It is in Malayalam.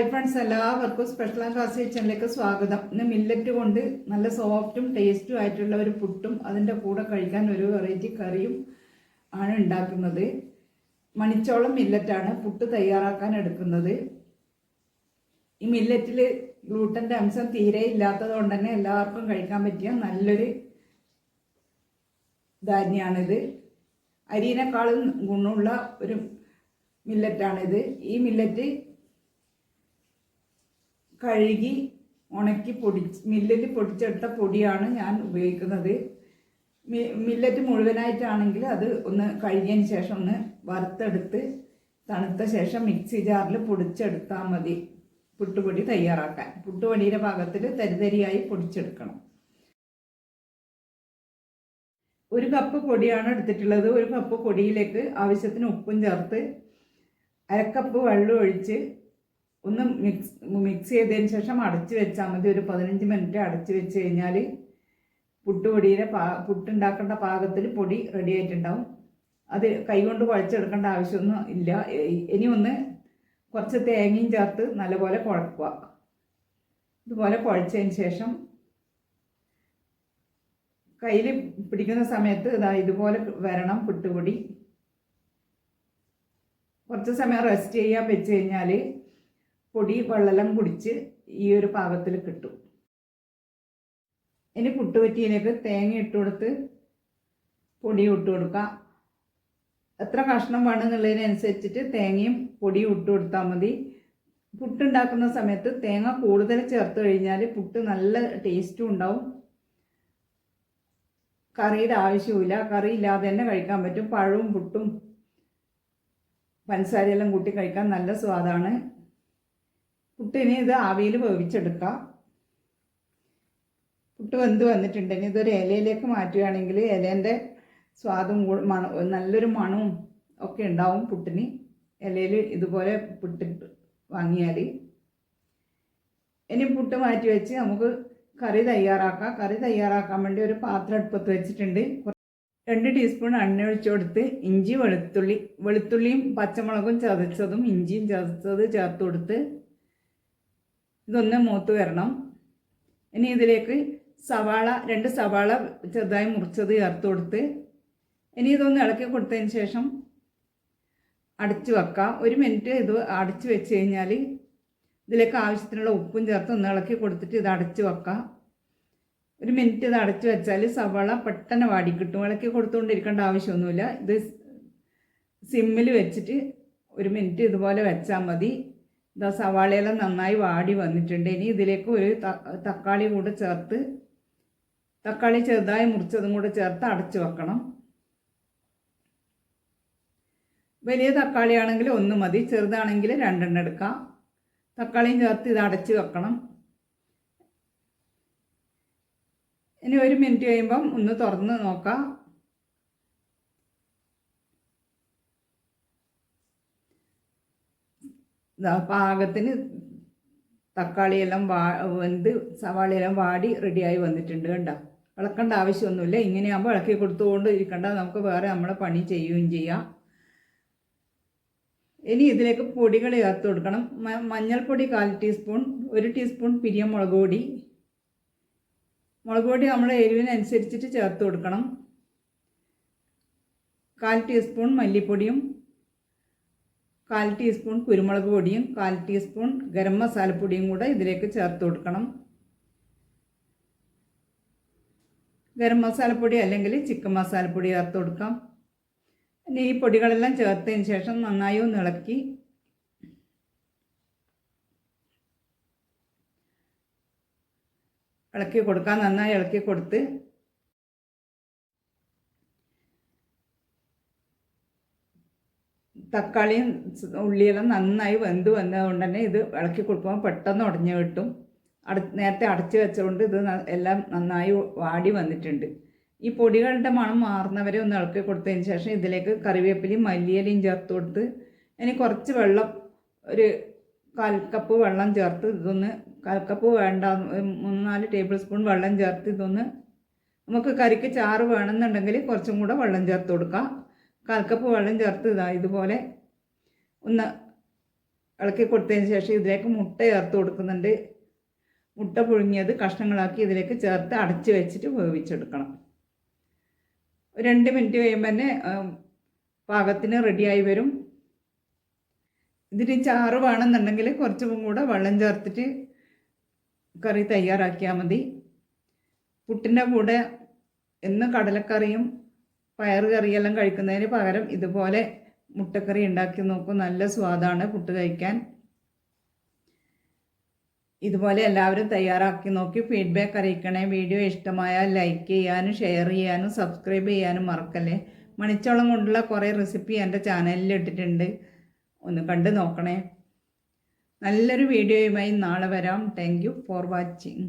ഹായ് ഫ്രണ്ട്സ് എല്ലാവർക്കും സ്പെഷ്യൽ ക്ലാസ് കിച്ചണിലേക്ക് സ്വാഗതം. ഇന്ന് മില്ലറ്റ് കൊണ്ട് നല്ല സോഫ്റ്റും ടേസ്റ്റും ആയിട്ടുള്ള ഒരു പുട്ടും അതിന്റെ കൂടെ കഴിക്കാൻ ഒരു വെറൈറ്റി കറിയും ആണ് ഉണ്ടാക്കുന്നത്. മണിച്ചോളം മില്ലറ്റാണ് പുട്ട് തയ്യാറാക്കാൻ എടുക്കുന്നത്. ഈ മില്ലറ്റിൽ ഗ്ലൂട്ടന്റെ അംശം തീരെ ഇല്ലാത്തത് കൊണ്ട് തന്നെ എല്ലാവർക്കും കഴിക്കാൻ പറ്റിയ നല്ലൊരു ധാന്യമാണിത് അരിയിനേക്കാളും ഗുണമുള്ള ഒരു മില്ലറ്റാണിത് ഈ മില്ലറ്റ് കഴുകി ഉണക്കി പൊടി മില്ലിൽ പൊടിച്ചെടുത്ത പൊടിയാണ് ഞാൻ ഉപയോഗിക്കുന്നത്. മില്ലറ്റ് മുഴുവനായിട്ടാണെങ്കിൽ അത് ഒന്ന് കഴുകിയതിന് ശേഷം ഒന്ന് വറുത്തെടുത്ത് തണുത്ത ശേഷം മിക്സി ജാറിൽ പൊടിച്ചെടുത്താൽ മതി. പുട്ടുപൊടി തയ്യാറാക്കാൻ. പുട്ടുപൊടിയുടെ ഭാഗത്തിൽ തരിതരിയായി പൊടിച്ചെടുക്കണം. ഒരു കപ്പ് പൊടിയാണ് എടുത്തിട്ടുള്ളത്. ഒരു കപ്പ് പൊടിയിലേക്ക് ആവശ്യത്തിന് ഉപ്പും ചേർത്ത് അരക്കപ്പ് വെള്ളം ഒഴിച്ച് ഒന്ന് മിക്സ് മിക്സ് ചെയ്തതിന് ശേഷം അടച്ചു വെച്ചാൽ മതി. ഒരു പതിനഞ്ച് മിനിറ്റ് അടച്ചു വെച്ച് കഴിഞ്ഞാൽ പുട്ടുപൊടിയുടെ പാ പുട്ടുണ്ടാക്കേണ്ട പാകത്തിൽ പൊടി റെഡി ആയിട്ടുണ്ടാവും. അത് കൈകൊണ്ട് കുഴച്ചെടുക്കേണ്ട ആവശ്യമൊന്നും ഇല്ല. ഇനി ഒന്ന് കുറച്ച് തേങ്ങയും ചേർത്ത് നല്ലപോലെ കുഴക്കുക. ഇതുപോലെ കുഴച്ചതിന് ശേഷം കയ്യിൽ പിടിക്കുന്ന സമയത്ത് ഇതാ ഇതുപോലെ വരണം പുട്ടുപൊടി കുറച്ച് സമയം റെസ്റ്റ് ചെയ്യാൻ വെച്ച് കഴിഞ്ഞാൽ പൊടി വെള്ളം കുടിച്ച് ഈ ഒരു പാകത്തിൽ കിട്ടും. ഇനി പുട്ടുപറ്റിയിലേക്ക് തേങ്ങ ഇട്ട് കൊടുത്ത് പൊടി ഇട്ട് കൊടുക്കുക എത്ര കഷ്ണം വേണമെന്നുള്ളതിനനുസരിച്ചിട്ട് തേങ്ങയും പൊടിയും ഇട്ട് കൊടുത്താൽ മതി. പുട്ടുണ്ടാക്കുന്ന സമയത്ത് തേങ്ങ കൂടുതൽ ചേർത്ത് കഴിഞ്ഞാൽ പുട്ട് നല്ല ടേസ്റ്റും ഉണ്ടാവും. കറിയുടെ ആവശ്യമില്ല കറി ഇല്ലാതെ തന്നെ കഴിക്കാൻ പറ്റും. പഴവും പുട്ടും പഞ്ചസാരയെല്ലാം കൂട്ടി കഴിക്കാൻ നല്ല സ്വാദാണ്. പുട്ടിന് ഇത് ആവിയിൽ വേവിച്ചെടുക്കാം. പുട്ട് വെന്ത് വന്നിട്ടുണ്ടെങ്കിൽ ഇതൊരു ഇലയിലേക്ക് മാറ്റുകയാണെങ്കിൽ ഇലേന്റെ സ്വാദും മണ നല്ലൊരു മണവും ഒക്കെ ഉണ്ടാവും പുട്ടിന്. ഇലയിൽ ഇതുപോലെ പുട്ടിട്ട് വാങ്ങിയാൽ. ഇനി പുട്ട് മാറ്റി വെച്ച് നമുക്ക് കറി തയ്യാറാക്കാം. കറി തയ്യാറാക്കാൻ വേണ്ടി ഒരു പാത്രം അടുപ്പത്ത് വെച്ചിട്ടുണ്ട്. രണ്ട് ടീസ്പൂൺ എണ്ണ ഒഴിച്ചു കൊടുത്ത് ഇഞ്ചി വെളുത്തുള്ളി വെളുത്തുള്ളിയും പച്ചമുളകും ചതച്ചതും ഇഞ്ചിയും ചതച്ചത് ചേർത്ത് കൊടുത്ത് ഇതൊന്ന് മൂത്ത് വരണം. ഇനി ഇതിലേക്ക് സവാള രണ്ട് സവാള ചെറുതായി മുറിച്ചത് ചേർത്ത് കൊടുത്ത് ഇനി ഇതൊന്ന് ഇളക്കി കൊടുത്തതിന് ശേഷം അടച്ചു വെക്കാം. ഒരു മിനിറ്റ് ഇത് അടച്ചു വെച്ച് കഴിഞ്ഞാൽ ഇതിലേക്ക് ആവശ്യത്തിനുള്ള ഉപ്പും ചേർത്ത് ഒന്ന് ഇളക്കി കൊടുത്തിട്ട് ഇത് അടച്ചു വെക്കാം. ഒരു മിനിറ്റ് ഇത് അടച്ചു വെച്ചാൽ സവാള പെട്ടെന്ന് വാടി കിട്ടും. ഇളക്കി കൊടുത്തുകൊണ്ടിരിക്കേണ്ട ആവശ്യമൊന്നുമില്ല. ഇത് സിമ്മിൽ വെച്ചിട്ട് ഒരു മിനിറ്റ് ഇതുപോലെ വെച്ചാൽ മതി. ഇതാ സവാളയെല്ലാം നന്നായി വാടി വന്നിട്ടുണ്ട്. ഇനി ഇതിലേക്ക് ഒരു തക്കാളി കൂടെ ചേർത്ത് തക്കാളി ചെറുതായി മുറിച്ചതും കൂടെ ചേർത്ത് അടച്ചു വെക്കണം. വലിയ തക്കാളി ആണെങ്കിൽ ഒന്ന് മതി ചെറുതാണെങ്കിൽ രണ്ടെണ്ണം എടുക്കാം. തക്കാളിയും ചേർത്ത് ഇത് അടച്ചു വെക്കണം. ഇനി ഒരു മിനിറ്റ് കഴിയുമ്പം ഒന്ന് തുറന്ന് നോക്കാം. പാകത്തിന് തക്കാളിയെല്ലാം വാ വെന്ത് സവാളയെല്ലാം വാടി റെഡിയായി വന്നിട്ടുണ്ട് കണ്ടോ? ഇളക്കേണ്ട ആവശ്യമൊന്നുമില്ല. ഇങ്ങനെയാകുമ്പോൾ ഇളക്കി കൊടുത്തുകൊണ്ട് ഇരിക്കണ്ട. നമുക്ക് വേറെ നമ്മളെ പണി ചെയ്യുകയും ചെയ്യാം. ഇനി ഇതിലേക്ക് പൊടികൾ ചേർത്ത് കൊടുക്കണം. മഞ്ഞൾപ്പൊടി കാൽ ടീസ്പൂൺ ഒരു ടീസ്പൂൺ പിരിയ മുളക് പൊടി. മുളക് പൊടി നമ്മുടെ എരിവിനനുസരിച്ചിട്ട് ചേർത്ത് കൊടുക്കണം. കാൽ ടീസ്പൂൺ മല്ലിപ്പൊടിയും കാൽ ടീസ്പൂൺ കുരുമുളക് പൊടിയും കാൽ ടീസ്പൂൺ ഗരം മസാലപ്പൊടിയും കൂടെ ഇതിലേക്ക് ചേർത്ത് കൊടുക്കണം. ഗരം മസാലപ്പൊടി അല്ലെങ്കിൽ ചിക്കൻ മസാലപ്പൊടി ചേർത്ത് കൊടുക്കാം. ഇനി ഈ പൊടികളെല്ലാം ചേർത്തതിന് ശേഷം നന്നായി ഒന്ന് ഇളക്കി ഇളക്കി കൊടുക്കാം. നന്നായി ഇളക്കി കൊടുത്ത് തക്കാളിയും ഉള്ളിയെല്ലാം നന്നായി വെന്ത് വന്നതുകൊണ്ട് തന്നെ ഇത് ഇളക്കി കൊടുക്കുമ്പോൾ പെട്ടെന്ന് ഉടഞ്ഞു കിട്ടും. അട നേരത്തെ അടച്ചു വെച്ചതുകൊണ്ട് ഇത് എല്ലാം നന്നായി വാടി വന്നിട്ടുണ്ട്. ഈ പൊടികളുടെ മണം മാറുന്നവരെ ഒന്ന് ഇളക്കി കൊടുത്തതിന് ശേഷം ഇതിലേക്ക് കറിവേപ്പിലയും മല്ലിയിലയും ചേർത്ത് കൊടുത്ത് ഇനി കുറച്ച് വെള്ളം ഒരു കാൽ കപ്പ് വെള്ളം ചേർത്ത് ഇതൊന്ന് കാൽ കപ്പ് വേണ്ട നാല് ടേബിൾ സ്പൂൺ വെള്ളം ചേർത്ത് ഇതൊന്ന് നമുക്ക് കറിക്ക് ചാറ് വേണമെന്നുണ്ടെങ്കിൽ കുറച്ചും കൂടെ വെള്ളം ചേർത്ത് കൊടുക്കാം. കാൽ കപ്പ് വെള്ളം ചേർത്ത് ഇതാ ഇതുപോലെ ഒന്ന് ഇളക്കി കൊടുത്തതിന് ശേഷം ഇതിലേക്ക് മുട്ട ചേർത്ത് കൊടുക്കുന്നുണ്ട്. മുട്ട പുഴുങ്ങിയത് കഷ്ണങ്ങളാക്കി ഇതിലേക്ക് ചേർത്ത് അടച്ച് വെച്ചിട്ട് വേവിച്ചെടുക്കണം. രണ്ട് മിനിറ്റ് കഴിയുമ്പോൾ തന്നെ പാകത്തിന് റെഡിയായി വരും. ഇതിന് ചാറ് വേണമെന്നുണ്ടെങ്കിൽ കുറച്ചും കൂടെ വെള്ളം ചേർത്തിട്ട് കറി തയ്യാറാക്കിയാൽ മതി. പുട്ടിന്റെ കൂടെ എന്ന് കടലക്കറിയും പയറ് കറിയെല്ലാം കഴിക്കുന്നതിന് പകരം ഇതുപോലെ മുട്ടക്കറി ഉണ്ടാക്കി നോക്കും. നല്ല സ്വാദാണ് പുട്ട് കഴിക്കാൻ. ഇതുപോലെ എല്ലാവരും തയ്യാറാക്കി നോക്കി. ഫീഡ്ബാക്ക് അറിയിക്കണേ. വീഡിയോ ഇഷ്ടമായാൽ ലൈക്ക് ചെയ്യാനും ഷെയർ ചെയ്യാനും സബ്സ്ക്രൈബ് ചെയ്യാനും മറക്കല്ലേ. മണിച്ചോളം കൊണ്ടുള്ള കുറേ റെസിപ്പി എന്റെ ചാനലിൽ ഇട്ടിട്ടുണ്ട്. ഒന്ന് കണ്ടു നോക്കണേ. നല്ലൊരു വീഡിയോയുമായി നാളെ വരാം. Thank you for watching